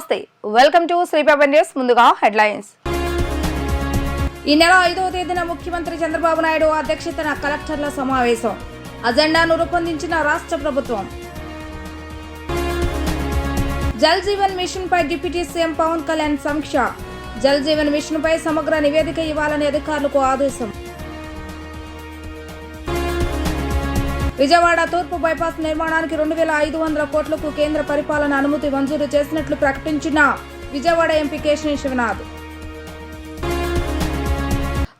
నమస్తే. Welcome to శ్రీపాబ news ముందుగా హెడ్లైన్స్ ఈ నెల ఐదవ తేదీన ముఖ్యమంత్రి చంద్రబాబు నాయుడు అధ్యక్షతన కలెక్టర్ల సమావేశం. అజెండాను రూపొందించిన రాష్ట్ర ప్రభుత్వం. జల్ జీవన్ మిషన్ పై డిప్యూటీ సీఎం పవన్ కళ్యాణ్ సమీక్ష. జల్ జీవన్ మిషన్ పై సమగ్ర నివేదిక ఇవ్వాలని అధికారులకు ఆదేశం. విజయవాడ తూర్పు బైపాస్ నిర్మాణానికి రెండు వేల ఐదు వందల కోట్లకు కేంద్ర పరిపాలన అనుమతి మంజూరు చేసినట్లు ప్రకటించిన విజయవాడ ఎంపీ కేశిని శివనాథ్.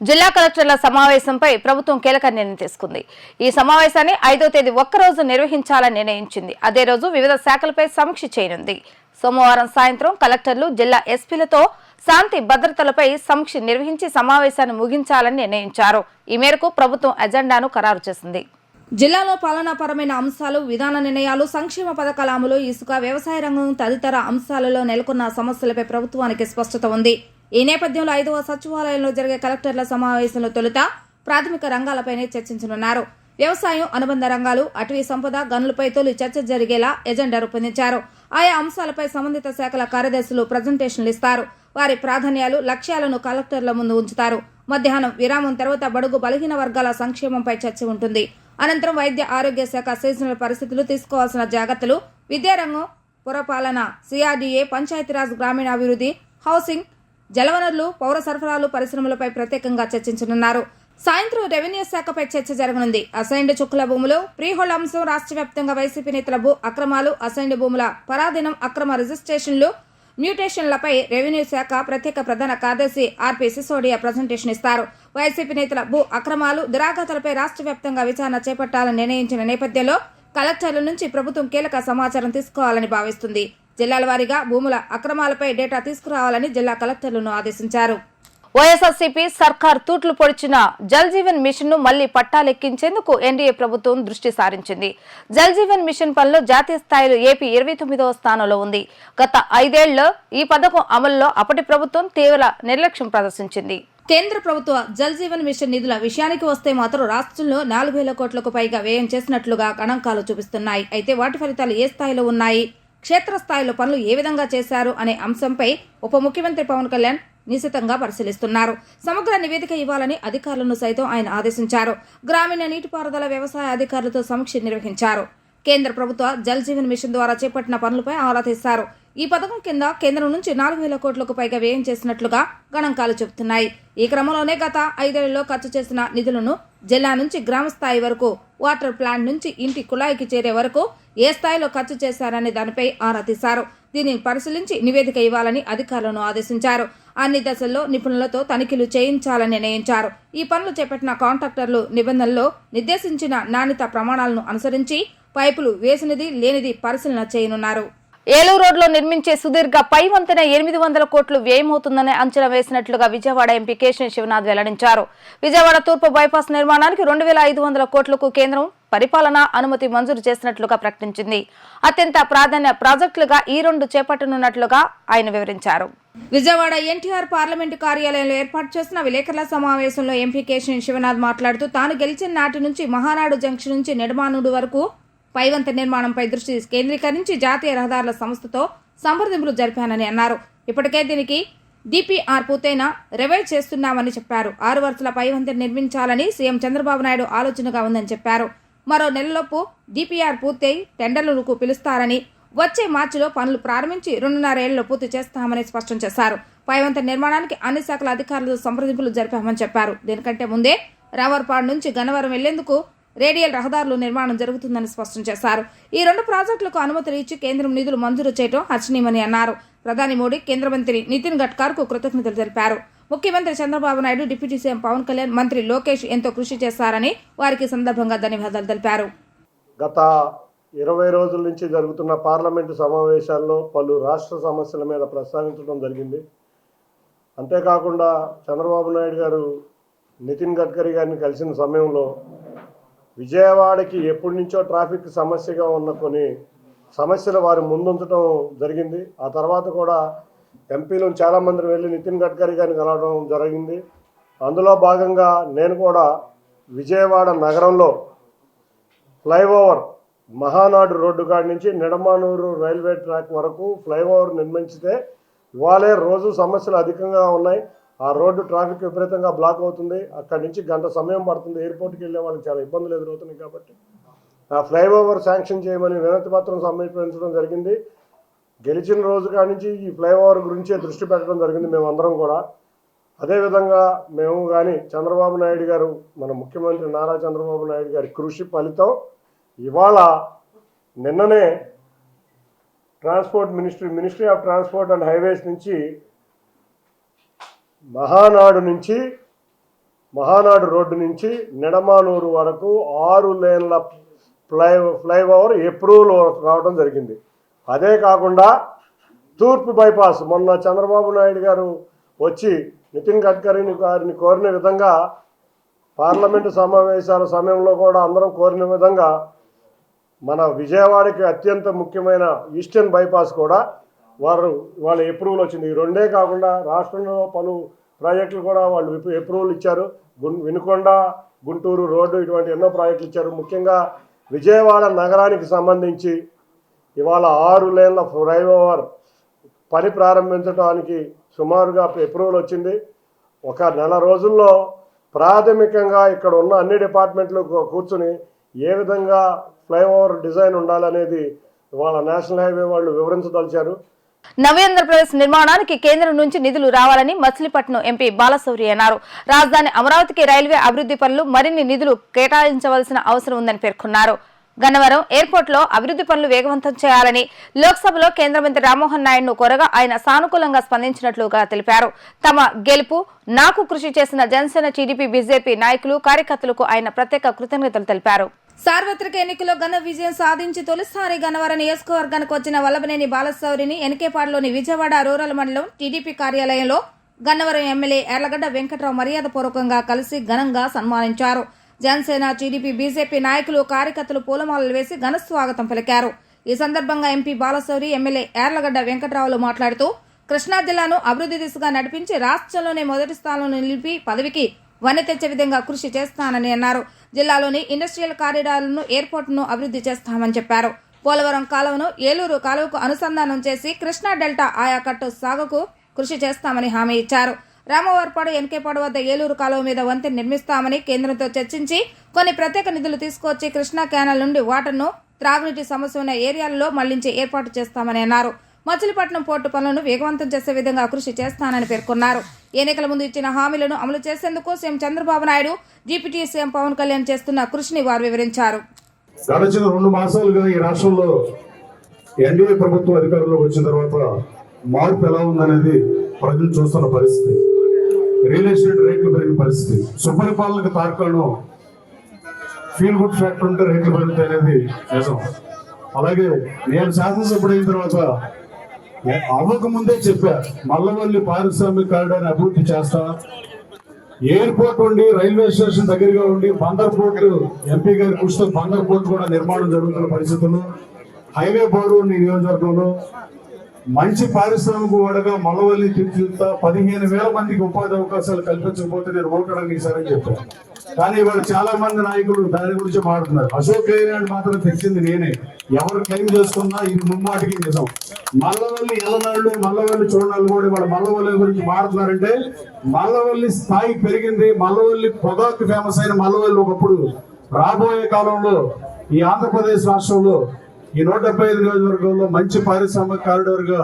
జిల్లా కలెక్టర్ల సమావేశంపై ప్రభుత్వం కీలక నిర్ణయం తీసుకుంది. ఈ సమావేశాన్ని ఐదో తేదీ ఒక్కరోజు నిర్వహించాలని నిర్ణయించింది. అదే రోజు వివిధ శాఖలపై సమీక్ష చేయనుంది. సోమవారం సాయంత్రం కలెక్టర్లు జిల్లా ఎస్పీలతో శాంతి భద్రతలపై సమీక్ష నిర్వహించి సమావేశాన్ని ముగించాలని నిర్ణయించారు. ఈ మేరకు ప్రభుత్వం ఎజెండాను ఖరారు చేసింది. జిల్లాలో పాలనాపరమైన అంశాలు విధాన నిర్ణయాలు సంక్షేమ పథకాల అమలు ఇసుక వ్యవసాయ రంగం తదితర అంశాలలో నెలకొన్న సమస్యలపై ప్రభుత్వానికి స్పష్టత ఉంది. ఈ నేపథ్యంలో ఐదవ సచివాలయంలో జరిగే కలెక్టర్ల సమావేశంలో తొలుత ప్రాథమిక రంగాలపైనే చర్చించనున్నారు. వ్యవసాయం అనుబంధ రంగాలు అటవీ సంపద గనులపై తొలి చర్చ జరిగేలా ఎజెండా రూపొందించారు. ఆయా అంశాలపై సంబంధిత శాఖల కార్యదర్శులు ప్రజెంటేషన్లు ఇస్తారు. వారి ప్రాధాన్యాలు లక్ష్యాలను కలెక్టర్ల ముందు ఉంచుతారు. మధ్యాహ్నం విరామం తర్వాత బడుగు బలహీన వర్గాల సంక్షేమంపై చర్చ ఉంటుంది. అనంతరం వైద్య ఆరోగ్య శాఖ సీజనల్ పరిస్థితులు తీసుకోవాల్సిన జాగ్రత్తలు విద్యారంగం పురపాలన సిఆర్డీఏ పంచాయతీరాజ్ గ్రామీణాభివృద్ధి హౌసింగ్ జలవనరులు పౌర సరఫరాలు పరిశ్రమలపై ప్రత్యేకంగా చర్చించనున్నారు. సాయంత్రం రెవెన్యూ శాఖపై చర్చ జరగనుంది. అసైన్డ్ చుక్కుల భూములు ప్రీహోల్డ్ అంశం రాష్ట్ర వ్యాప్తంగా వైసీపీ నేతల భూ అక్రమాలు అసైన్డ్ భూముల పరాధీనం అక్రమ రిజిస్ట్రేషన్లు మ్యూటేషన్లపై రెవెన్యూ శాఖ ప్రత్యేక ప్రధాన కార్యదర్శి ఆర్పి సిసోడియా ప్రజెంటేషన్ ఇస్తారు. వైసీపీ నేతల భూ అక్రమాలు దురాఘాతాలపై రాష్ట్ర వ్యాప్తంగా విచారణ చేపట్టాలని నిర్ణయించిన నేపథ్యంలో కలెక్టర్ల నుంచి ప్రభుత్వం కీలక సమాచారం తీసుకోవాలని భావిస్తుంది. జిల్లాల వారీగా భూముల అక్రమాలపై డేటా తీసుకురావాలని జిల్లా కలెక్టర్లను ఆదేశించారు. వైఎస్ఆర్సీపీ సర్కార్ తూట్లు పొడిచిన జల్ జీవన్ మిషన్ను మళ్ళీ పట్టాలెక్కించేందుకు ఎన్డీఏ ప్రభుత్వం దృష్టి సారించింది. జల్ జీవన్ మిషన్ పనిలో జాతీయ స్థాయిలో ఏపీ ఇరవై తొమ్మిదవ స్థానంలో ఉంది. గత ఐదేళ్ళలో ఈ పథకం అమలులో అప్పటి ప్రభుత్వం తీవ్ర నిర్లక్ష్యం ప్రదర్శించింది. కేంద్ర ప్రభుత్వ జల్ జీవన్ మిషన్ నిధుల విషయానికి వస్తే మాత్రం రాష్ట్రంలో నాలుగు వేల కోట్లకు పైగా వ్యయం చేసినట్లుగా గణాంకాలు చూపిస్తున్నాయి. అయితే వాటి ఫలితాలు ఏ స్థాయిలో ఉన్నాయి? క్షేత్రస్థాయిలో పనులు ఏ విధంగా చేశారు? అనే అంశంపై ఉప ముఖ్యమంత్రి పవన్ కళ్యాణ్ నిశితంగా పరిశీలిస్తున్నారు. సమగ్ర నివేదిక ఇవ్వాలని అధికారులను సైతం ఆయన ఆదేశించారు. గ్రామీణ నీటిపారుదల వ్యవసాయ అధికారులతో సమీక్ష నిర్వహించారు. కేంద్ర ప్రభుత్వ జల్ జీవన్ మిషన్ ద్వారా చేపట్టిన పనులపై ఆరా తీశారు. ఈ పథకం కింద కేంద్రం నుంచి నాలుగు వేల కోట్లకు పైగా వ్యయం చేసినట్లుగా గణాంకాలు చెబుతున్నాయి. ఈ క్రమంలోనే గత ఐదేళ్ళలో ఖర్చు చేసిన నిధులను జిల్లా నుంచి గ్రామ స్థాయి వరకు వాటర్ ప్లాంట్ నుంచి ఇంటి కుళాయికి చేరే వరకు ఏ స్థాయిలో ఖర్చు చేశారనే దానిపై ఆరా తీశారు. దీనిని పరిశీలించి నివేదిక ఇవ్వాలని అధికారులను ఆదేశించారు. అన్ని దశల్లో నిపుణులతో తనిఖీలు చేయించాలని నిర్ణయించారు. ఈ పనులు చేపట్టిన కాంట్రాక్టర్లు నిబంధనల్లో నిర్దేశించిన నాణ్యత ప్రమాణాలను అనుసరించి పైపులు వేసినది లేనిది పరిశీలన చేయనున్నారు. ఏలూరు రోడ్లో నిర్మించే సుదీర్ఘ పై వంతెన ఎనిమిది వందల కోట్లు వ్యయమవుతుందని అంచనా వేసినట్లుగా విజయవాడ ఎంపీ కేశిని శివనాథ్ వెల్లడించారు. విజయవాడ తూర్పు బైపాస్ నిర్మాణానికి రెండు వేల ఐదు వందల కోట్లకు కేంద్రం పరిపాలన అనుమతి మంజూరు చేసినట్లుగా ప్రకటించింది. అత్యంత ప్రాధాన్య ప్రాజెక్టులుగా ఈ రెండు చేపట్టనున్నట్లుగా ఆయన వివరించారు. విజయవాడ ఎన్టీఆర్ పార్లమెంటు కార్యాలయంలో ఏర్పాటు చేసిన విలేకరుల సమావేశంలో ఎంపీ కేశిని శివనాథ్ మాట్లాడుతూ తాను గెలిచిన నాటి నుంచి మహానాడు జంక్షన్ నుంచి నిర్మాణుడు వరకు పైవంత నిర్మాణంపై దృష్టి కేంద్రీకరించి జాతీయ రహదారుల సంస్థతో సంప్రదింపులు జరిపానని అన్నారు. ఇప్పటికే దీనికి డిపిఆర్ పూర్తయిన రివైవ్ చేస్తున్నామని చెప్పారు. ఆరు వరుసల పైవంతెన నిర్మించాలని సీఎం చంద్రబాబు నాయుడు ఆలోచనగా ఉందని చెప్పారు. మరో నెలలోపు డిపిఆర్ పూర్తయి టెండర్లకు పిలుస్తారని వచ్చే మార్చిలో పనులు ప్రారంభించి రెండున్నర ఏళ్ళలో పూర్తి చేస్తామని స్పష్టం చేశారు. పైవంత నిర్మాణానికి అన్ని శాఖల అధికారులతో సంప్రదింపులు జరిపామని చెప్పారు. దీనికంటే ముందే రావర్పాడు నుంచి గన్నవరం వెళ్ళేందుకు రేడియల్ రహదారులు నిర్మాణం జరుగుతుందని స్పష్టం చేశారు. ఈ రెండు ప్రాజెక్టులకు అనుమతులు ఇచ్చి కేంద్రం నిధులు మంజూరు చేయడం హర్చనీయమని అన్నారు. ప్రధాని మోడీ కేంద్ర మంత్రి నితిన్ గడ్కర్కు కృతజ్ఞతలు తెలిపారు. ముఖ్యమంత్రి చంద్రబాబు నాయుడు డిప్యూటీ సీఎం పవన్ కళ్యాణ్ మంత్రి లోకేష్ ఎంతో కృషి చేస్తారని వారికి సందర్భంగా ధన్యవాదాలు తెలిపారు. గత ఇరవై రోజుల నుంచి జరుగుతున్న పార్లమెంటు సమావేశాల్లో పలు రాష్ట్ర సమస్యల మీద ప్రస్తావించడం జరిగింది. అంతేకాకుండా చంద్రబాబు నాయుడు గారు నితిన్ గడ్కరీ గారిని కలిసిన సమయంలో విజయవాడకి ఎప్పటి నుంచో ట్రాఫిక్ సమస్యగా ఉన్న కొన్ని సమస్యలు వారు ముందుంచడం జరిగింది. ఆ తర్వాత కూడా ఎంపీలు చాలామంది వెళ్ళి నితిన్ గడ్కరీ గారిని కలవడం జరిగింది. అందులో భాగంగా నేను కూడా విజయవాడ నగరంలో ఫ్లైఓవర్ మహానాడు రోడ్డు కాడి నుంచి నిడమానూరు రైల్వే ట్రాక్ వరకు ఫ్లైఓవర్ నిర్మించితే ఇవాళే రోజు సమస్యలు అధికంగా ఉన్నాయి. ఆ రోడ్డు ట్రాఫిక్ విపరీతంగా బ్లాక్ అవుతుంది. అక్కడి నుంచి గంట సమయం పడుతుంది. ఎయిర్పోర్ట్కి వెళ్ళే వాళ్ళకి చాలా ఇబ్బందులు ఎదురవుతున్నాయి కాబట్టి. ఆ ఫ్లైఓవర్ శాంక్షన్ చేయమని వినతి పత్రం సమర్పించడం జరిగింది. గెలిచిన రోజు కాడి నుంచి ఈ ఫ్లైఓవర్ గురించే దృష్టి పెట్టడం జరిగింది మేమందరం కూడా. అదేవిధంగా మేము కానీ చంద్రబాబు నాయుడు గారు మన ముఖ్యమంత్రి నారా చంద్రబాబు నాయుడు గారి కృషి ఫలితం ఇవాళ నిన్ననే transport ministry ministry of transport and highways నుంచి మహానాడు నుంచి మహానాడు రోడ్డు నుంచి నిడమానూరు వరకు ఆరు లేన్ల ఫ్లై ఫ్లైఓవర్ అప్రూవల్ రావడం జరిగింది. అదే కాకుండా తూర్పు బైపాస్ మొన్న చంద్రబాబు నాయుడు గారు వచ్చి నితిన్ గడ్కరీని గారిని కోరిన విధంగా పార్లమెంటు సమావేశాల సమయంలో కూడా అందరం కోరిన విధంగా మన విజయవాడకి అత్యంత ముఖ్యమైన ఈస్టర్న్ బైపాస్ కూడా వారు వాళ్ళ అప్రూవల్ వచ్చింది. ఈ రెండే కాకుండా రాష్ట్రంలో పలు ప్రాజెక్టులు కూడా వాళ్ళు అప్రూవల్ ఇచ్చారు. వినుకొండ గుంటూరు రోడ్డు ఇటువంటి ఎన్నో ప్రాజెక్టులు ఇచ్చారు. ముఖ్యంగా విజయవాడ నగరానికి సంబంధించి ఇవాళ ఆరు లేన్ల ఫ్లైఓవర్ పని ప్రారంభించడానికి సుమారుగా అప్రూవల్ వచ్చింది. ఒక నెల రోజుల్లో ప్రాథమికంగా ఇక్కడ ఉన్న అన్ని డిపార్ట్మెంట్లు కూర్చుని ఏ విధంగా ఫ్లైఓవర్ డిజైన్ ఉండాలనేది ఇవాళ నేషనల్ హైవే వాళ్ళు వివరించదలిచారు. నవ్యాంధ్రప్రదేశ్ నిర్మాణానికి కేంద్రం నుంచి నిధులు రావాలని మచిలీపట్నం ఎంపీ బాలశౌరి అన్నారు. రాజధాని అమరావతికి రైల్వే అభివృద్ధి పనులు మరిన్ని నిధులు కేటాయించవలసిన అవసరం ఉందని పేర్కొన్నారు. గన్నవరం ఎయిర్పోర్ట్లో అభివృద్ధి పనులు వేగవంతం చేయాలని లోక్సభలో కేంద్ర మంత్రి రామ్మోహన్ నాయుడును కోరగా ఆయన సానుకూలంగా స్పందించినట్లుగా తెలిపారు. తమ గెలుపు నాకు కృషి చేసిన జనసేన టీడీపీ బీజేపీ నాయకులు కార్యకర్తలకు ఆయన ప్రత్యేక కృతజ్ఞతలు తెలిపారు. సార్వత్రిక ఎన్నికల్లో ఘన విజయం సాధించి తొలిసారి గన్నవరం నియోజకవర్గానికి వచ్చిన వల్లభనేని బాలశౌరిని ఎన్కేపాడులోని విజయవాడ రూరల్ మండలం టీడీపీ కార్యాలయంలో గన్నవరం ఎమ్మెల్యే ఎర్లగడ్డ వెంకట్రావు మర్యాదపూర్వకంగా కలిసి ఘనంగా సన్మానించారు. జనసేన టీడీపీ బీజేపీ నాయకులు కార్యకర్తలు పూలమాలలు వేసి ఘన స్వాగతం పలికారు. ఈ సందర్భంగా ఎంపీ బాలశౌరి ఎమ్మెల్యే ఎర్లగడ్డ వెంకట్రావులు మాట్లాడుతూ కృష్ణా జిల్లాను అభివృద్ధి దిశగా నడిపించి రాష్ట్రంలోనే మొదటి స్థానంలో నిలిపి పదవికి వన్నె తెచ్చే విధంగా కృషి చేస్తానని అన్నారు. జిల్లాలోని ఇండస్ట్రియల్ కారిడార్లను ఎయిర్పోర్టును అభివృద్ధి చేస్తామని చెప్పారు. పోలవరం కాలువను ఏలూరు కాలువకు అనుసంధానం చేసి కృష్ణా డెల్టా ఆయా కట్టు సాగుకు కృషి చేస్తామని హామీ ఇచ్చారు. రామవారిపాడు ఎన్కేపాడు వద్ద ఏలూరు కాలువ మీద వంతెన నిర్మిస్తామని కేంద్రంతో చర్చించి కొన్ని ప్రత్యేక నిధులు తీసుకొచ్చి కృష్ణా కెనాల్ నుండి వాటర్ను త్రాగునీటి సమస్య ఉన్న ఏరియాలలో మళ్ళించే ఏర్పాటు చేస్తామని అన్నారు. మచిలీపట్నం పోర్టు పనులను వేగవంతం చేసే విధంగా కృషి చేస్తానని పేర్కొన్నారు. ఎన్నికల ముందు ఇచ్చిన హామీలను అమలు చేసేందుకు CM Chandrababu Naidu deputy CM Pawan Kalyan చేస్తున్న కృషిని వారు వివరించారు. గడిచిన రెండు మాసాలుగా ఈ రాష్ట్రంలో ఎన్డీఏ ప్రభుత్వం అధికారంలోకి వచ్చిన తర్వాత మార్పు ఎలా ఉందనేది ప్రజలు చూస్తున్న పరిస్థితి. రియల్ ఎస్టేట్ రేట్లు పెరిగిన పరిస్థితి. సుపరిపాలనకు తార్కాణం. ఫీల్ గుడ్ ఫ్యాక్టర్ ఉంటే రేట్లు పెరుగుతాయి అనేది నిజం. అలాగే నేను శాసనసభ్యుడు అయిన తర్వాత అవ్వక ముందే చెప్పా మల్లవల్లి పారిశ్రామిక కారిడార్ అభివృద్ధి చేస్తా. ఎయిర్పోర్ట్ ఉండి రైల్వే స్టేషన్ దగ్గరగా ఉండి బందర్ పోర్ట్ ఎంపీ గారి కృషితో బందర్ పోర్ట్ కూడా నిర్మాణం జరుగుతున్న పరిస్థితులు హైవే బోర్డు నియోజకవర్గంలో. మంచి పారిశ్రామిక వాడగా మల్లవల్లి తీర్చిదిద్దా పదిహేను వేల మందికి ఉపాధి అవకాశాలు కల్పించకపోతే నేను ఓటడానికి సరే చెప్పాను. కానీ ఇవాళ చాలా మంది నాయకులు దాని గురించి మాట్లాడుతున్నారు. అశోక్ గైలాండ్ మాత్రం తెచ్చింది నేనే. ఎవరు క్లెయిమ్ చేసుకున్నా ఇది ముమ్మాటికి నిజం. మల్లవల్లి ఎలనాళ్ళు మల్లవల్లి చూడాలి కూడా ఇవాళ మల్లవల్లి గురించి మాట్లాడుతున్నారంటే మల్లవల్లి స్థాయి పెరిగింది. మల్లవల్లి పొగాకు ఫేమస్ అయిన మల్లవల్లి ఒకప్పుడు రాబోయే కాలంలో ఈ ఆంధ్రప్రదేశ్ రాష్ట్రంలో ఈ నూట డెబ్బై ఐదు నియోజకవర్గంలో మంచి పారిశ్రామిక కారిడార్గా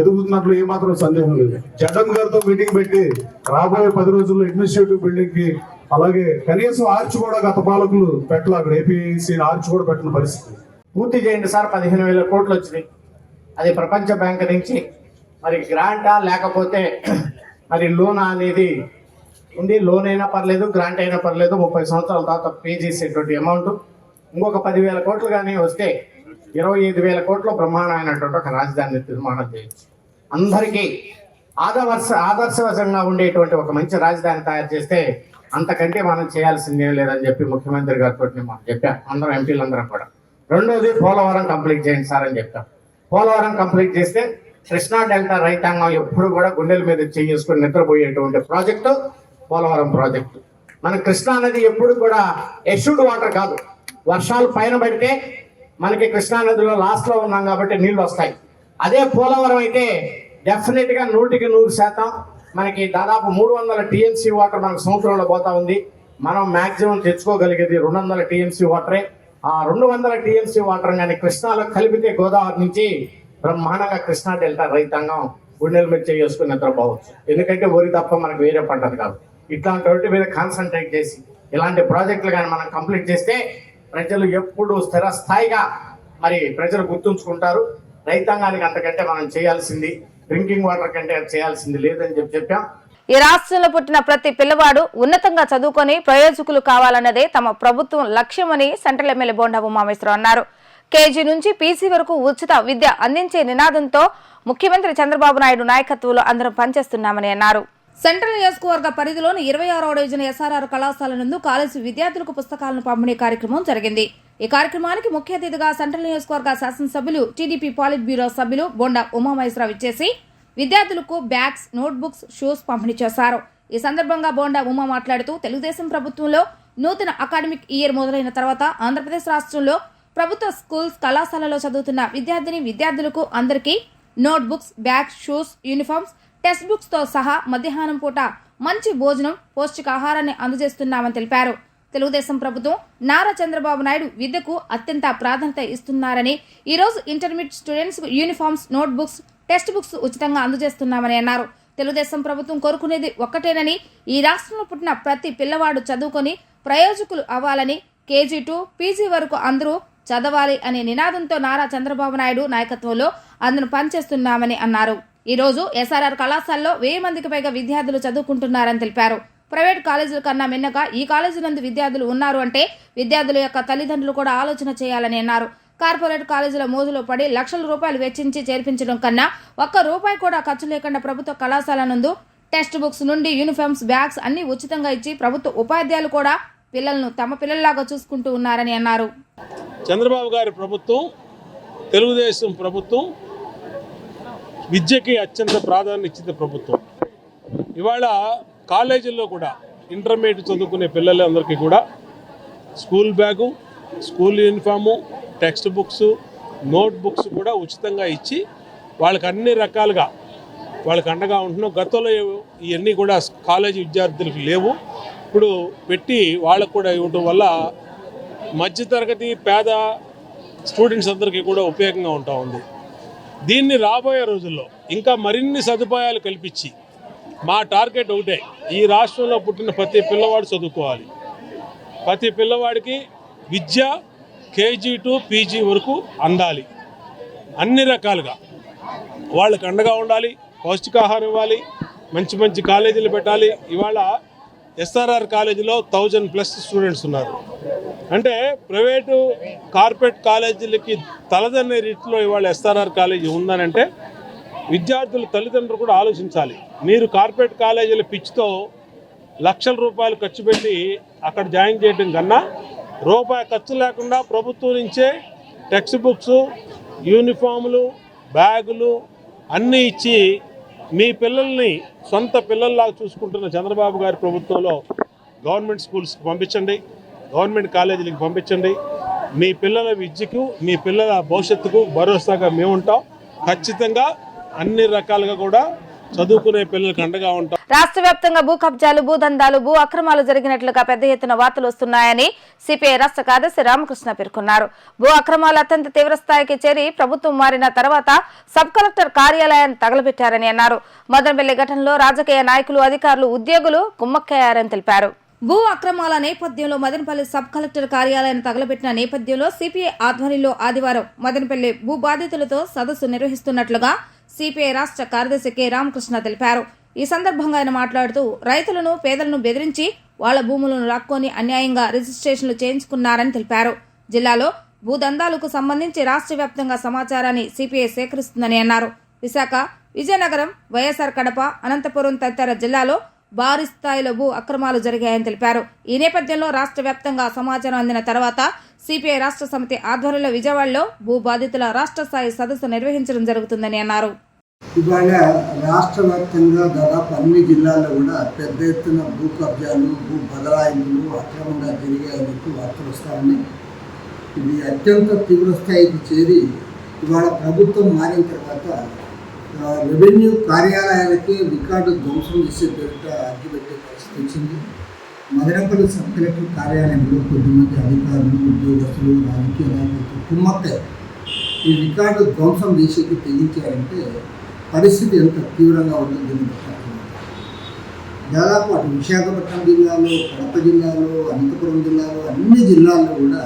ఎదుగుతున్నట్లు ఏమాత్రం సందేహం లేదు. జగన్ గారితో మీటింగ్ పెట్టి రాబోయే పది రోజుల్లో అడ్మినిస్ట్రేటివ్ బిల్డింగ్కి అలాగే కనీసం ఆర్చ్ కూడా గత పాలకులు పెట్టలే. అక్కడ ఏపీసీ ఆర్చ్ కూడా పెట్టిన పరిస్థితి. పూర్తి చేయండి సార్. పదిహేను వేల కోట్లు వచ్చినాయి. అది ప్రపంచ బ్యాంక్ నుంచి. మరి గ్రాంటా లేకపోతే మరి లోన్ అనేది ఉంది లోన్ అయినా పర్లేదు గ్రాంట్ అయినా పర్లేదు. ముప్పై సంవత్సరాల తర్వాత పే చేసేటువంటి అమౌంట్. ఇంకొక పదివేల కోట్లు కానీ వస్తే ఇరవై ఐదు వేల కోట్ల బ్రహ్మాండమైనటువంటి ఒక రాజధాని నిర్మాణం చేయొచ్చు. అందరికీ ఆదర్శ ఆదర్శవశంగా ఉండేటువంటి ఒక మంచి రాజధాని తయారు చేస్తే అంతకంటే మనం చేయాల్సిందేం లేదని చెప్పి ముఖ్యమంత్రి గారితో మనం చెప్పాం. అందరం ఎంపీలందరం కూడా. రెండోది పోలవరం కంప్లీట్ చేయండి సార్ అని చెప్పాం. పోలవరం కంప్లీట్ చేస్తే కృష్ణా డెల్టా రైతాంగం ఎప్పుడు కూడా గుండెల మీద చేసుకుని నిద్రపోయేటువంటి ప్రాజెక్టు పోలవరం ప్రాజెక్టు. మన కృష్ణా నది ఎప్పుడు కూడా ఎష్యూడ్ వాటర్ కాదు. వర్షాలు పైన పడితే మనకి కృష్ణానదిలో లాస్ట్లో ఉన్నాం కాబట్టి నీళ్ళు వస్తాయి. అదే పోలవరం అయితే డెఫినెట్గా నూటికి నూరు శాతం మనకి దాదాపు మూడు వందల టీఎంసీ వాటర్ మనకు సంవత్సరంలో పోతా ఉంది. మనం మ్యాక్సిమం తెచ్చుకోగలిగేది రెండు వందల టీఎంసీ వాటరే ఆ రెండు వందల టీఎంసీ వాటర్ కానీ కృష్ణాలో కలిపితే గోదావరి నుంచి బ్రహ్మాండంగా కృష్ణా డెల్టా రైతాంగం గుండెల మీద చేసుకుని నిద్రపోవచ్చు. ఎందుకంటే వరి తప్ప మనకు వేరే పంటది కాదు ఇట్లాంటి వాటి మీద కాన్సన్ట్రేట్ చేసి ఇలాంటి ప్రాజెక్టులు కానీ మనం కంప్లీట్ చేస్తే ప్రజలు ఎప్పుడు స్థిరస్థాయిగా మరి ప్రజలు గుర్తుంచుకుంటారు. రైతాంగానికి అంతకంటే మనం చేయాల్సింది డ్రింకింగ్ వాటర్ కంటే చేయాల్సింది లేదని చెప్పి చెప్పాం. ఈ రాష్ట్రంలో పుట్టిన ప్రతి పిల్లవాడు ఉన్నతంగా చదువుకొని ప్రయోజకులు కావాలన్నదే తమ ప్రభుత్వం లక్ష్యమని సెంట్రల్ ఎమ్మెల్యే బోండా ఉమామేశ్వరరావు అన్నారు. కేజీ నుంచి పీసీ వరకు ఉచిత విద్య అందించే నినాదంతో ముఖ్యమంత్రి చంద్రబాబు నాయుడు నాయకత్వంలో అందరం పనిచేస్తున్నామని అన్నారు. సెంట్రల్ నియోజకవర్గ పరిధిలోని ఇరవై ఆరో డివిజన్ ఎస్ఆర్ఆర్ కళాశాల నందు కాలేజీ విద్యార్థులకు పుస్తకాలను పంపిణీ కార్యక్రమం జరిగింది. ఈ కార్యక్రమానికి ముఖ్య అతిథిగా సెంట్రల్ నియోజకవర్గ శాసనసభ్యులు టీడీపీ పాలిట్ బ్యూరో సభ్యులు బొండా ఉమామహేశ్వరరావు ఇచ్చేసి విద్యార్థులకు బ్యాగ్స్ నోట్బుక్స్ షూస్ పంపిణీ చేశారు. ఈ సందర్భంగా బోండా ఉమా మాట్లాడుతూ తెలుగుదేశం ప్రభుత్వంలో నూతన అకాడమిక్ ఇయర్ మొదలైన తర్వాత ఆంధ్రప్రదేశ్ రాష్ట్రంలో ప్రభుత్వ స్కూల్స్ కళాశాలలో చదువుతున్న విద్యార్థిని విద్యార్థులకు అందరికీ notebooks bags shoes uniforms text బుక్స్తో సహా మధ్యాహ్నం పూట మంచి భోజనం పౌష్టికాహారాన్ని అందజేస్తున్నామని తెలిపారు. తెలుగుదేశం ప్రభుత్వం నారా చంద్రబాబు నాయుడు విద్యకు అత్యంత ప్రాధాన్యత ఇస్తున్నారని ఈ రోజు intermediate students uniforms notebooks textbooks ఉచితంగా అందజేస్తున్నామని అన్నారు. తెలుగుదేశం ప్రభుత్వం కోరుకునేది ఒక్కటేనని ఈ రాష్ట్రంలో పుట్టిన ప్రతి పిల్లవాడు చదువుకొని ప్రయోజకులు అవ్వాలని కేజీ టు పీజీ వరకు అందరూ చదవాలి అనే నినాదంతో నారా చంద్రబాబు నాయుడు నాయకత్వంలో అందరూ పనిచేస్తున్నామని అన్నారు. ఈరోజు ఎస్ఆర్ఆర్ కళాశాలలో వెయ్యి మందికి పైగా విద్యార్థులు చదువుకుంటున్నారని తెలిపారు. ప్రైవేట్ కాలేజీల కన్నా మిన్నగా ఈ కాలేజీ నందు విద్యార్థులు ఉన్నారు అంటే విద్యార్థుల యొక్క తల్లిదండ్రులు కూడా ఆలోచన చేయాలని అన్నారు. కార్పొరేట్ కాలేజీల మోజులో పడి లక్షల రూపాయలు వెచ్చించి చేర్పించడం కన్నా ఒక్క రూపాయి కూడా ఖర్చు లేకుండా ప్రభుత్వ కళాశాల నందు టెక్స్ట్ బుక్స్ నుండి యూనిఫామ్స్ బ్యాగ్స్ అన్ని ఉచితంగా ఇచ్చి ప్రభుత్వ ఉపాధ్యాయులు కూడా పిల్లలను తమ పిల్లల్లాగా చూసుకుంటూ ఉన్నారని అన్నారు. చంద్రబాబు గారి ప్రభుత్వం తెలుగుదేశం ప్రభుత్వం విద్యకి అత్యంత ప్రాధాన్యత ఇచ్చింది ప్రభుత్వం. ఇవాళ కాలేజీల్లో కూడా ఇంటర్మీడియట్ చదువుకునే పిల్లలందరికీ కూడా school bag school uniform textbooks notebooks కూడా ఉచితంగా ఇచ్చి వాళ్ళకి అన్ని రకాలుగా వాళ్ళకి అండగా ఉంటున్నాం. గతంలో ఇవన్నీ కూడా కాలేజీ విద్యార్థులకు లేవు. ఇప్పుడు పెట్టి వాళ్ళకు కూడా ఇవ్వడం వల్ల మధ్యతరగతి పేద స్టూడెంట్స్ అందరికీ కూడా ఉపయోగంగా ఉంటా ఉంది. దీన్ని రాబోయే రోజుల్లో ఇంకా మరిన్ని సదుపాయాలు కల్పించి మా టార్గెట్ ఒకటే ఈ రాష్ట్రంలో పుట్టిన ప్రతి పిల్లవాడు చదువుకోవాలి. ప్రతి పిల్లవాడికి విద్య కేజీ టు పీజీ వరకు అందాలి. అన్ని రకాలుగా వాళ్ళకి అండగా ఉండాలి పౌష్టికాహారం ఇవ్వాలి మంచి మంచి కాలేజీలు పెట్టాలి. ఇవాళ ఎస్ఆర్ఆర్ కాలేజీలో థౌజండ్ ప్లస్ స్టూడెంట్స్ ఉన్నారు. అంటే ప్రైవేటు కార్పొరేట్ కాలేజీలకి తలదన్నే రీతిలో ఇవాళ ఎస్ఆర్ఆర్ కాలేజీ ఉందనంటే విద్యార్థుల తల్లిదండ్రులు కూడా ఆలోచించాలి. మీరు కార్పొరేట్ కాలేజీల పిచ్చితో లక్షల రూపాయలు ఖర్చు పెట్టి అక్కడ జాయిన్ చేయడం కన్నా రూపాయి ఖర్చు లేకుండా ప్రభుత్వం నుంచే టెక్స్ట్ బుక్స్ యూనిఫాములు బ్యాగులు అన్నీ ఇచ్చి మీ పిల్లల్ని సొంత పిల్లల్లాగా చూసుకుంటున్న చంద్రబాబు గారి ప్రభుత్వంలో గవర్నమెంట్ స్కూల్స్కి పంపించండి. గవర్నమెంట్ కాలేజీలకు పంపించండి. మీ పిల్లల విద్యకు మీ పిల్లల భవిష్యత్తుకు భరోసాగా మేము ఉంటాం ఖచ్చితంగా అన్ని రకాలుగా కూడా చదువుకునే పిల్లలకు అండగా ఉంటాం. రాష్ట్ర వ్యాప్తంగా భూ కబ్జాలు భూదందాలు భూ అక్రమాలు జరిగినట్లుగా పెద్ద ఎత్తున వార్తలు వస్తున్నాయని సిపిఐ రాష్ట్ర కార్యదర్శి రామకృష్ణ పేర్కొన్నారు. భూ అక్రమాలు అత్యంత తీవ్ర స్థాయికి చేరి ప్రభుత్వం మారిన తర్వాత సబ్ కలెక్టర్ కార్యాలయాన్ని తగలబెట్టారని అన్నారు. మదనపల్లి ఘటనలో రాజకీయ నాయకులు అధికారులు ఉద్యోగులు కుమ్మక్కయ్యారని తెలిపారు. భూ అక్రమాల నేపథ్యంలో మదనపల్లి సబ్ కలెక్టర్ కార్యాలయాన్ని తగలబెట్టిన నేపథ్యంలో సిపిఐ ఆధ్వర్యంలో ఆదివారం మదనపల్లి భూ బాధితులతో సదస్సు నిర్వహిస్తున్నట్లుగా సిపిఐ రాష్ట్ర కార్యదర్శి కె. రామకృష్ణ తెలిపారు. ఈ సందర్భంగా ఆయన మాట్లాడుతూ రైతులను పేదలను బెదిరించి వాళ్ళ భూములను లాక్కొని అన్యాయంగా రిజిస్ట్రేషన్లు చేయించుకున్నారని తెలిపారు. జిల్లాలో భూదందాలకు సంబంధించి రాష్ట్ర వ్యాప్తంగా సమాచారాన్ని సిపిఐ సేకరిస్తుందని అన్నారు. విశాఖ విజయనగరం వైఎస్ఆర్ కడప అనంతపురం తదితర జిల్లాలో భారీ స్థాయిలో భూ అక్రమాలు జరిగాయని తెలిపారు. ఈ నేపథ్యంలో రాష్ట్ర వ్యాప్తంగా సమాచారం అందిన తర్వాత సిపిఐ రాష్ట్ర సమితి ఆధ్వర్యంలో విజయవాడలో భూ బాధితుల రాష్ట్ర స్థాయి సదస్సు నిర్వహించడం జరుగుతుందని అన్నారు. ఇవాళ రాష్ట్ర వ్యాప్తంగా దాదాపు అన్ని జిల్లాల్లో కూడా పెద్ద ఎత్తున భూ కబ్జాలు భూ బదలాయింపులు అక్రమంగా జరిగాయని వార్తలు వస్తా ఇది అత్యంత తీవ్ర స్థాయికి చేరి ఇవాళ ప్రభుత్వం మారిన తర్వాత రెవెన్యూ కార్యాలయాలకి రికార్డు ధ్వంసం చేసే పేరిట అగ్గిపెట్టే పరిస్థితి వచ్చింది. మదనపల్లి సబ్ కలెక్టర్ కార్యాలయంలో కొద్దిమంది అధికారులు ఉద్యోగస్తులు రాజకీయ నాయకులతో కుమ్మక్కై ఈ రికార్డు ధ్వంసం చేసేకి తెగించారంటే పరిస్థితి ఎంత తీవ్రంగా ఉంటుందని దాదాపు అటు విశాఖపట్నం జిల్లాలో కడప జిల్లాలో అనంతపురం జిల్లాలో అన్ని జిల్లాల్లో కూడా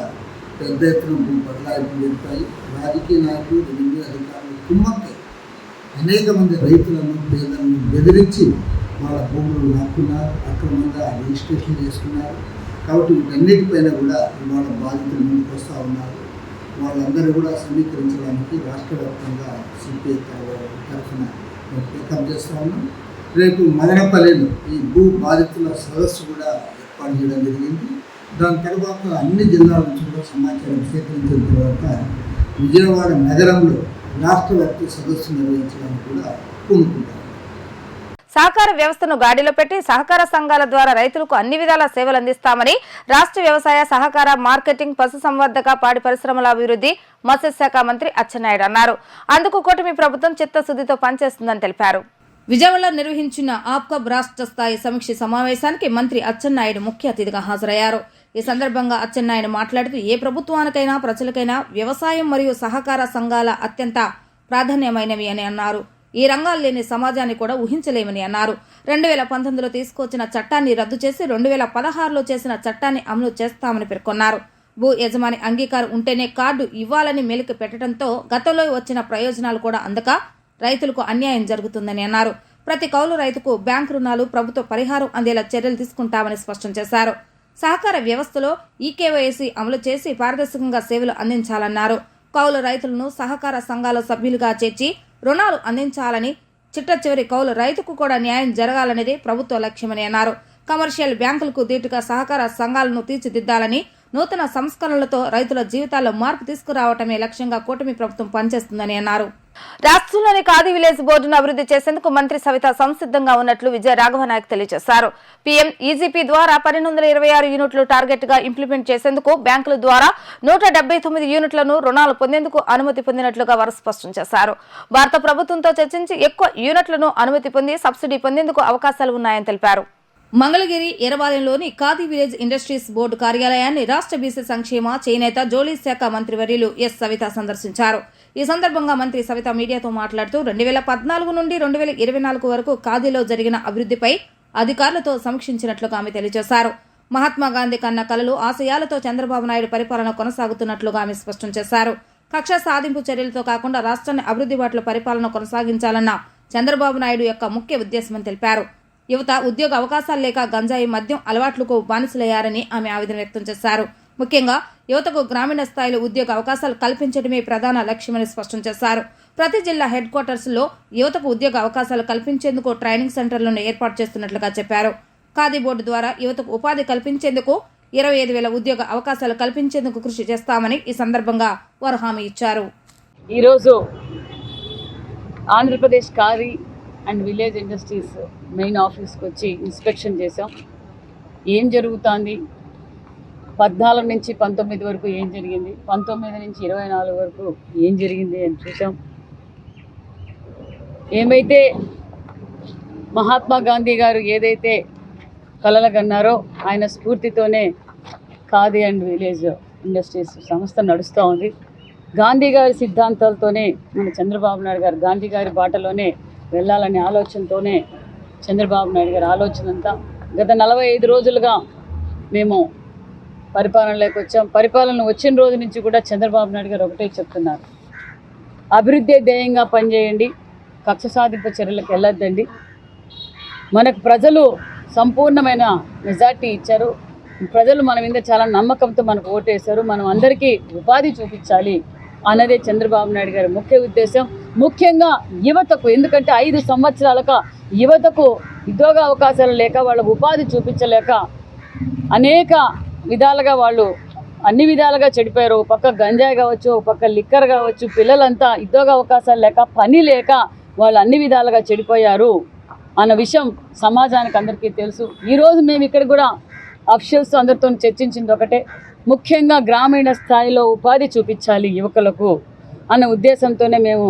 పెద్ద ఎత్తున బదలాయింపులు జరుగుతాయి. రాజకీయ నాయకులు రెవెన్యూ అధికారులు కుమ్మక్కై అనేక మంది రైతులను పేదలను బెదిరించి వాళ్ళ భూములు లాక్కున్నారు అక్రమంగా రిజిస్ట్రేషన్ చేసుకున్నారు. కాబట్టి వీటన్నిటిపైన కూడా వాళ్ళ బాధితులు ముందుకు వస్తూ ఉన్నారు. వాళ్ళందరూ కూడా సమీకరించడానికి రాష్ట్ర వ్యాప్తంగా సిపిఐ తరఫున పికప్ చేస్తూ ఉన్నాం. రేపు మదనపల్లిలో ఈ భూ బాధితుల సదస్సు కూడా ఏర్పాటు చేయడం జరిగింది. దాని తర్వాత అన్ని జిల్లాల నుంచి కూడా సమాచారం సేకరించిన తర్వాత విజయవాడ నగరంలో రాష్ట్ర వ్యాప్త సదస్సు నిర్వహించడానికి కూడా పూనుకుంటారు. సహకార వ్యవస్థను గాడిలో పెట్టి సహకార సంఘాల ద్వారా రైతులకు అన్ని విధాల సేవలు అందిస్తామని రాష్ట్ర వ్యవసాయ సహకార మార్కెటింగ్ పశుసంవర్ధక పాడి పరిశ్రమల అభివృద్ధి మత్స్యశాఖ మంత్రి అచ్చెన్నాయుడు అన్నారు. అందుకు కూటమి ప్రభుత్వం చిత్తశుద్ధితో పనిచేస్తుందని తెలిపారు. విజయవాడలో నిర్వహించిన ఆప్కబ్ రాష్ట్ర స్థాయి సమీక్ష సమావేశానికి మంత్రి అచ్చెన్నాయుడు ముఖ్య అతిథిగా హాజరయ్యారు. ఈ సందర్భంగా అచ్చెన్నాయుడు మాట్లాడుతూ ఏ ప్రభుత్వానికైనా ప్రజలకైనా వ్యవసాయం మరియు సహకార సంఘాల అత్యంత ప్రాధాన్యమైనవి అని అన్నారు. ఈ రంగాలు లేని సమాజాన్ని కూడా ఊహించలేమని అన్నారు. రెండు వేల పంతొమ్మిదిలో తీసుకొచ్చిన చట్టాన్ని రద్దు చేసి రెండు వేల పదహారులో చేసిన చట్టాన్ని అమలు చేస్తామని పేర్కొన్నారు. భూ యజమాని అంగీకారం ఉంటేనే కార్డు ఇవ్వాలని మెలికి పెట్టడంతో గతంలో వచ్చిన ప్రయోజనాలు కూడా అందక రైతులకు అన్యాయం జరుగుతుందని అన్నారు. ప్రతి కౌలు రైతుకు బ్యాంకు రుణాలు ప్రభుత్వ పరిహారం అందేలా చర్యలు తీసుకుంటామని స్పష్టం చేశారు. సహకార వ్యవస్థలో ఈకేవైసీ అమలు చేసి పారదర్శకంగా సేవలు అందించాలన్నారు. కౌలు రైతులను సహకార సంఘాల సభ్యులుగా చేర్చి రుణాలు అందించాలని చిట్ట చివరి కౌలు రైతుకు కూడా న్యాయం జరగాలనేది ప్రభుత్వ లక్ష్యమని అన్నారు. కమర్షియల్ బ్యాంకులకు దీటుగా సహకార సంఘాలను తీర్చిదిద్దాలని నూతన సంస్కరణలతో రైతుల జీవితాల్లో మార్పు తీసుకురావటమే లక్ష్యంగా కూటమి ప్రభుత్వం పనిచేస్తుందని అన్నారు. రాష్ట్రంలోని ఖాదీ విలేజ్ బోర్డును అభివృద్ధి చేసేందుకు మంత్రి సవిత సంసిద్ధంగా ఉన్నట్లు విజయ రాఘవ నాయక్ తెలియజేశారు. పీఎం ఈజీపీ ద్వారా పన్నెండు వందల ఇరవై ఆరు యూనిట్లు టార్గెట్గా ఇంప్లిమెంట్ చేసేందుకు బ్యాంకుల ద్వారా నూట డెబ్బై తొమ్మిది యూనిట్లను రుణాలు పొందేందుకు అనుమతి పొందినట్లుగా వారు స్పష్టం చేశారు. భారత ప్రభుత్వంతో చర్చించి ఎక్కువ యూనిట్లను అనుమతి పొంది సబ్సిడీ పొందేందుకు అవకాశాలు ఉన్నాయని తెలిపారు. మంగళగిరి ఎరవాలయంలోని ఖాదీ విలేజ్ ఇండస్ట్రీస్ బోర్డు కార్యాలయాన్ని రాష్ట్ర బీసీ సంక్షేమ చేనేత జోలీ శాఖ మంత్రివర్యులు ఎస్ సవిత సందర్శించారు. ఈ సందర్భంగా మంత్రి సవిత మీడియాతో మాట్లాడుతూ రెండు వేల పద్నాలుగు నుండి రెండు వేల ఇరవై నాలుగు వరకు ఖాదీలో జరిగిన అభివృద్ధిపై అధికారులతో సమీక్షించినట్లుగా ఆమె తెలియజేశారు. మహాత్మా గాంధీ కన్న కలలు ఆశయాలతో చంద్రబాబు నాయుడు పరిపాలన కొనసాగుతున్నట్లుగా ఆమె స్పష్టం చేశారు. కక్ష సాధింపు చర్యలతో కాకుండా రాష్ట్రాన్ని అభివృద్ధి బాటలో పరిపాలన కొనసాగించాలన్న చంద్రబాబు నాయుడు యొక్క ముఖ్య ఉద్దేశమని తెలిపారు. యువత ఉద్యోగ అవకాశాలు లేక గంజాయి మద్యం అలవాట్లకు బానిసలయ్యారని ఆమె ఆవేదన వ్యక్తం చేశారు. ముఖ్యంగా యువతకు గ్రామీణ స్థాయిలో ఉద్యోగ అవకాశాలు కల్పించడమే ప్రధాన లక్ష్యమని స్పష్టం చేశారు. ప్రతి జిల్లా హెడ్ క్వార్టర్స్లో యువతకు ఉద్యోగ అవకాశాలు కల్పించేందుకు ట్రైనింగ్ సెంటర్లను ఏర్పాటు చేస్తున్నట్లుగా చెప్పారు. ఖాదీ బోర్డు ద్వారా యువతకు ఉపాధి కల్పించేందుకు ఇరవై ఐదు వేల ఉద్యోగ అవకాశాలు కల్పించేందుకు కృషి చేస్తామని ఈ సందర్భంగా వారు హామీ ఇచ్చారు. ఈరోజు Andhra Pradesh khadi and village industries main ఆఫీస్కి వచ్చి ఇన్స్పెక్షన్ చేసాం ఏం జరుగుతోంది? పద్నాలుగు నుంచి పంతొమ్మిది వరకు ఏం జరిగింది? పంతొమ్మిది నుంచి ఇరవై నాలుగు వరకు ఏం జరిగింది అని చూసాం ఏమైతే మహాత్మా గాంధీ గారు ఏదైతే కలలగన్నారో ఆయన స్ఫూర్తితోనే ఖాదీ అండ్ విలేజ్ ఇండస్ట్రీస్ సంస్థ నడుస్తూ ఉంది. గాంధీ గారి సిద్ధాంతాలతోనే మన చంద్రబాబు నాయుడు గారు గాంధీ గారి బాటలోనే వెళ్ళాలనే ఆలోచనతోనే చంద్రబాబు నాయుడు గారి ఆలోచన అంతా గత నలభై ఐదు రోజులుగా మేము పరిపాలనలోకి వచ్చాం. పరిపాలన వచ్చిన రోజు నుంచి కూడా చంద్రబాబు నాయుడు గారు ఒకటే చెప్తున్నారు. అభివృద్ధి ధ్యేయంగా పనిచేయండి. కక్ష సాధింపు చర్యలకు వెళ్ళొద్దండి. మనకు ప్రజలు సంపూర్ణమైన మెజార్టీ ఇచ్చారు. ప్రజలు మన మీద చాలా నమ్మకంతో మనకు ఓటేశారు. మనం అందరికీ ఉపాధి చూపించాలి అన్నదే చంద్రబాబు నాయుడు గారి ముఖ్య ఉద్దేశం. ముఖ్యంగా యువతకు ఎందుకంటే ఐదు సంవత్సరాలుగా యువతకు ఉద్యోగ అవకాశాలు లేక వాళ్ళ ఉపాధి చూపించలేక అనేక విధాలుగా వాళ్ళు అన్ని విధాలుగా చెడిపోయారు. ఒక పక్క గంజాయి కావచ్చు ఒక పక్క లిక్కర్ కావచ్చు పిల్లలంతా ఉద్యోగ అవకాశాలు లేక పని లేక వాళ్ళు అన్ని విధాలుగా చెడిపోయారు అన్న విషయం సమాజానికి అందరికీ తెలుసు. ఈరోజు మేము ఇక్కడ కూడా అఫిషియల్స్ అందరితో చర్చించింది ఒకటే. ముఖ్యంగా గ్రామీణ స్థాయిలో ఉపాధి చూపించాలి యువకులకు అన్న ఉద్దేశంతోనే మేము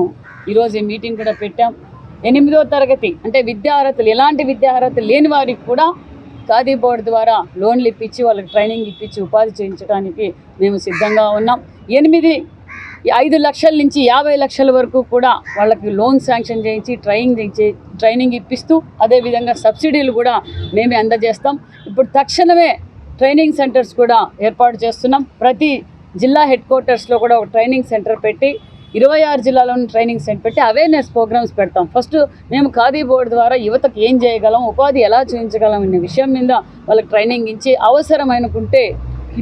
ఈరోజు ఈ మీటింగ్ కూడా పెట్టాం. ఎనిమిదో తరగతి అంటే విద్యార్హతలు ఎలాంటి విద్యార్హతలు లేని వారికి కూడా ఖాదీ బోర్డు ద్వారా లోన్లు ఇప్పించి వాళ్ళకి ట్రైనింగ్ ఇప్పించి ఉపాధి చేయించడానికి మేము సిద్ధంగా ఉన్నాం. ఎనిమిది ఐదు లక్షల నుంచి యాభై లక్షల వరకు కూడా వాళ్ళకి లోన్ శాంక్షన్ చేయించి ట్రైనింగ్ ట్రైనింగ్ ఇప్పిస్తూ అదేవిధంగా సబ్సిడీలు కూడా మేమే అందజేస్తాం. ఇప్పుడు తక్షణమే ట్రైనింగ్ సెంటర్స్ కూడా ఏర్పాటు చేస్తున్నాం. ప్రతి జిల్లా హెడ్ క్వార్టర్స్లో కూడా ఒక ట్రైనింగ్ సెంటర్ పెట్టి ఇరవై ఆరు జిల్లాలోని ట్రైనింగ్ సెంటర్ పెట్టి అవేర్నెస్ ప్రోగ్రామ్స్ పెడతాం. ఫస్ట్ మేము ఖాదీ బోర్డు ద్వారా యువతకు ఏం చేయగలం ఉపాధి ఎలా చూపించగలం అనే విషయం మీద వాళ్ళకి ట్రైనింగ్ ఇచ్చి అవసరమనుకుంటే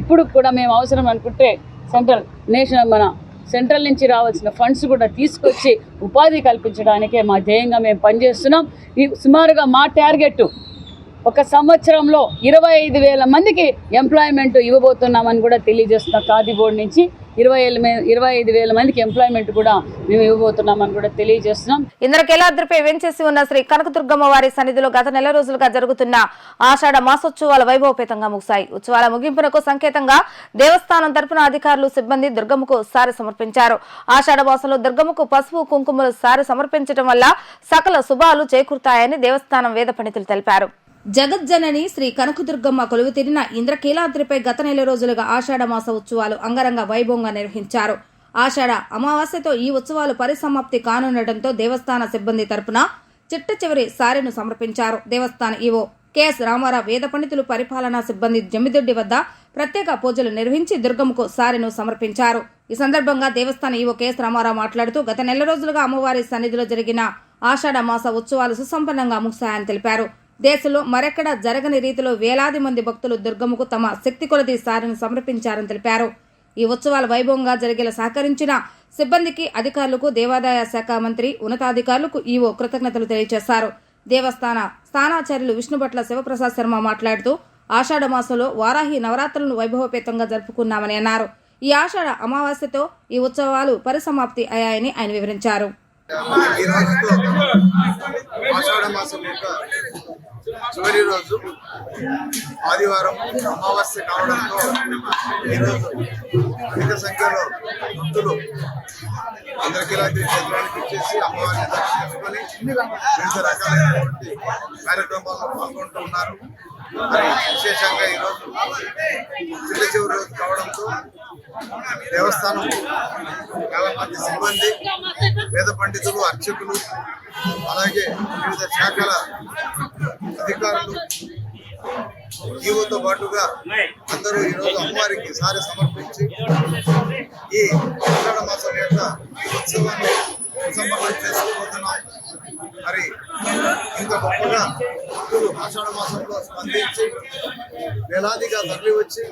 ఇప్పుడు కూడా మేము అవసరం అనుకుంటే సెంట్రల్ నేషనల్ మన సెంట్రల్ నుంచి రావాల్సిన ఫండ్స్ కూడా తీసుకొచ్చి ఉపాధి కల్పించడానికే మా ధ్యేయంగా మేము పనిచేస్తున్నాం. ఈ సుమారుగా మా టార్గెట్ ఒక సంవత్సరంలో ఇరవై ఐదు వేల మందికి ఎంప్లాయ్మెంట్ ఇవ్వబోతున్నామని కూడా తెలియజేస్తున్నాం ఖాదీ బోర్డు నుంచి ఇరవై ఏళ్ళ ఇరవై ఐదు వేల మందికి ఎంప్లాయ్మెంట్ కూడా మేము ఇవ్వబోతున్నామని కూడా తెలియజేస్తున్నాం. ఇంద్రకేలాద్రిపై వెంచేసి ఉన్న శ్రీ కనకదుర్గమ్మ వారి సన్నిధిలో గత నెల రోజులుగా జరుగుతున్న ఆషాఢ మాసోత్సవాలు వైభవపేతంగా ముగిశాయి. ఉత్సవాల ముగింపునకు సంకేతంగా దేవస్థానం తరపున అధికారులు సిబ్బంది దుర్గమ్మకు సారి సమర్పించారు. ఆషాఢ మాసంలో దుర్గమ్మకు పసుపు కుంకుమలు సారి సమర్పించడం వల్ల సకల శుభాలు చేకూరుతాయని దేవస్థానం వేద పండితులు తెలిపారు. జగజ్జనని శ్రీ కనకదుర్గమ్మ కొలువు తీరిన ఇంద్రకీలాద్రిపై గత నెల రోజులుగా ఆషాఢ మాస ఉత్సవాలు అంగరంగ వైభవంగా నిర్వహించారు. ఆషాఢ అమావాస్యతో ఈ ఉత్సవాలు పరిసమాప్తి కానుండటంతో దేవస్థాన సిబ్బంది తరపున చిట్ట చివరి సారెను సమర్పించారు. దేవస్థాన ఈవో కెఎస్ రామారావు వేద పండితులు పరిపాలనా సిబ్బంది జమ్మిదొడ్డి వద్ద ప్రత్యేక పూజలు నిర్వహించి దుర్గమ్మకు సారెను సమర్పించారు. ఈ సందర్భంగా దేవస్థాన ఈవో కెఎస్ రామారావు మాట్లాడుతూ గత నెల రోజులుగా అమ్మవారి సన్నిధిలో జరిగిన ఆషాఢ మాస ఉత్సవాలు సుసంపన్నంగా ముగిశాయని తెలిపారు. దేశంలో మరెక్కడా జరగని రీతిలో వేలాది మంది భక్తులు దుర్గమ్మకు తమ శక్తి కొలది సారిని సమర్పించారని తెలిపారు. ఈ ఉత్సవాల వైభవంగా జరిగేలా సహకరించిన సిబ్బందికి అధికారులకు దేవాదాయ శాఖ మంత్రి ఉన్నతాధికారులకు ఈవో కృతజ్ఞతలు తెలియజేశారు. దేవస్థాన స్థానాచార్యులు విష్ణుభట్ల శివప్రసాద్ శర్మ మాట్లాడుతూ ఆషాఢ మాసంలో వారాహి నవరాత్రులను వైభవపేతంగా జరుపుకున్నామని అన్నారు. ఈ ఆషాఢ అమావాస్యతో ఈ ఉత్సవాలు పరిసమాప్తి అయ్యాయని ఆయన వివరించారు. ఈ రోజుతో ఆషాఢ మాసం యొక్క చివరి రోజు ఆదివారం అమావాస్య కావడంతో ఈరోజు అధిక సంఖ్యలో భక్తులు అందరికీలాంటి క్షేత్రానికి వచ్చేసి అమ్మవారిని దర్శించుకొని వివిధ రకాలైనటువంటి కార్యక్రమాల్లో పాల్గొంటూ ఉన్నారు. మరి విశేషంగా ఈరోజు చిన్న చివరి రోజు కావడంతో దేవస్థానం చాలా మంది సిబ్బంది వేద పండితులు అర్చకులు అలాగే వివిధ శాఖల అధికారులు ఈవోతో పాటుగా అందరూ ఈరోజు అమ్మవారికి సారి సమర్పించి ఈ వేలాదిగా తరలి వచ్చి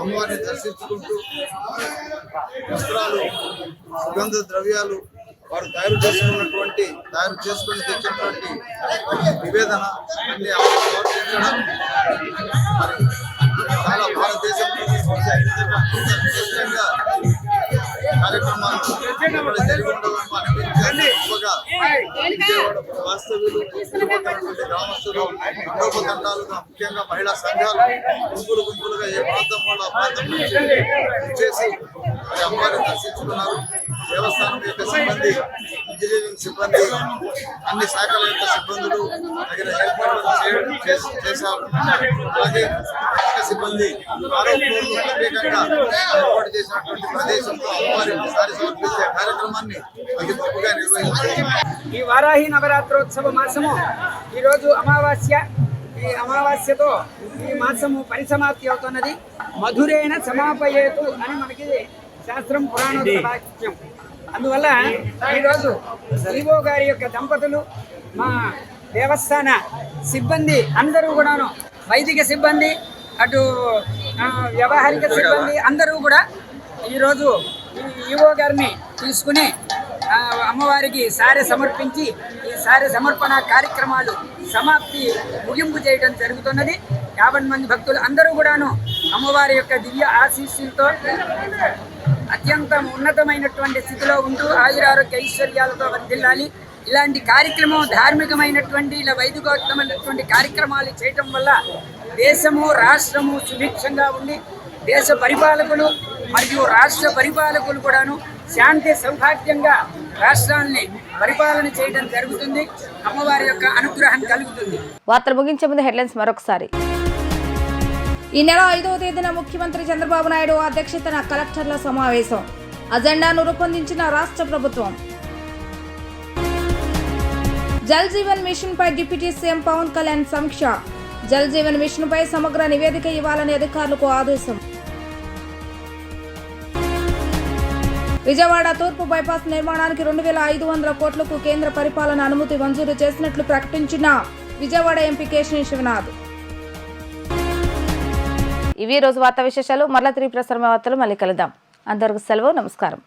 అమ్మవారిని దర్శించుకుంటూ వస్త్రాలు సుగంధ ద్రవ్యాలు వారు తయారు చేసుకున్నటువంటి తయారు చేసుకుని తెచ్చినటువంటి నివేదన అన్ని చాలా భారతదేశం కార్యక్రమాలు జరిగి ఉండడం విజయవాడ వాస్తవ్యులు గ్రామస్తులు తండోపతండాలుగా ముఖ్యంగా మహిళా సంఘాలు గుంపులు గుంపులుగా ఏ ప్రాంతం వాళ్ళ ప్రాంతం చేసి మరి అమ్మవారిని దర్శించుకున్నారు. దేవస్థానం యొక్క సిబ్బంది ఇంజనీరింగ్ సిబ్బంది అన్ని శాఖల యొక్క సిబ్బందులు తగిన ఏర్పాట్లు చేశారు. అలాగే సిబ్బంది ఆరోగ్యంలో ప్రత్యేకంగా ఏర్పాటు చేసినటువంటి ప్రదేశంలో అమ్మవారిని సారి సమర్పించే కార్యక్రమాన్ని ఈ వారాహి నవరాత్రోత్సవ మాసము ఈరోజు అమావాస్య. ఈ అమావాస్యతో ఈ మాసము పరిసమాప్తి అవుతున్నది. మధురేణ సమాపయేతు అని మనకి శాస్త్రం పురాణోత్తర వాక్యం. అందువల్ల ఈరోజు ఈవో గారి యొక్క దంపతులు మా దేవస్థాన సిబ్బంది అందరూ కూడాను వైదిక సిబ్బంది అటు వ్యవహారిక సిబ్బంది అందరూ కూడా ఈరోజు ఈవో గారిని తీసుకుని అమ్మవారికి సారె సమర్పించి ఈ సారె సమర్పణ కార్యక్రమాలు సమాప్తి ముగింపు చేయడం జరుగుతున్నది. యాభై మంది భక్తులు అందరూ కూడాను అమ్మవారి యొక్క దివ్య ఆశీస్సులతో అత్యంత ఉన్నతమైనటువంటి స్థితిలో ఉంటూ ఆయురారోగ్య ఐశ్వర్యాలతో వర్ధిల్లాలి. ఇలాంటి కార్యక్రమం ధార్మికమైనటువంటి ఇలా వైదికోత్తమైనటువంటి కార్యక్రమాలు చేయటం వల్ల దేశము రాష్ట్రము సుభిక్షంగా ఉండి దేశ పరిపాలకులు మరియు రాష్ట్ర పరిపాలకులు కూడాను శాంతి సౌభాగ్యంగా రాష్ట్రాన్ని పరిపాలన చేయడం జరుగుతుంది. అమ్మవారి యొక్క అనుగ్రహం కలుగుతుంది. వార్తలు ముగించే ముందు హెడ్లైన్స్ మరొకసారి. ఈ నెల ఐదవ తేదీన ముఖ్యమంత్రి చంద్రబాబు నాయుడు అధ్యక్షతన కలెక్టర్ల సమావేశం. అజెండాను రూపొందించిన రాష్ట్ర ప్రభుత్వం. జల్ జీవన్ మిషన్ పై డిప్యూటీ సీఎం పవన్ కళ్యాణ్ సమీక్ష. జల్ జీవన్ మిషన్ పై సమగ్ర నివేదిక ఇవ్వాలని అధికారులకు ఆదేశం. విజయవాడ తూర్పు బైపాస్ నిర్మాణానికి రెండు వేల ఐదు వందల కోట్లకు కేంద్ర పరిపాలన అనుమతి మంజూరు చేసినట్లు ప్రకటించిన విజయవాడ ఎంపీ కేశిని శివనాథ్. ఇవి రోజు వార్తా విశేషాలు. మరలా తిరిగి ప్రసారమే వార్తలు మళ్ళీ కలుద్దాం. అందరికి సెలవు నమస్కారం.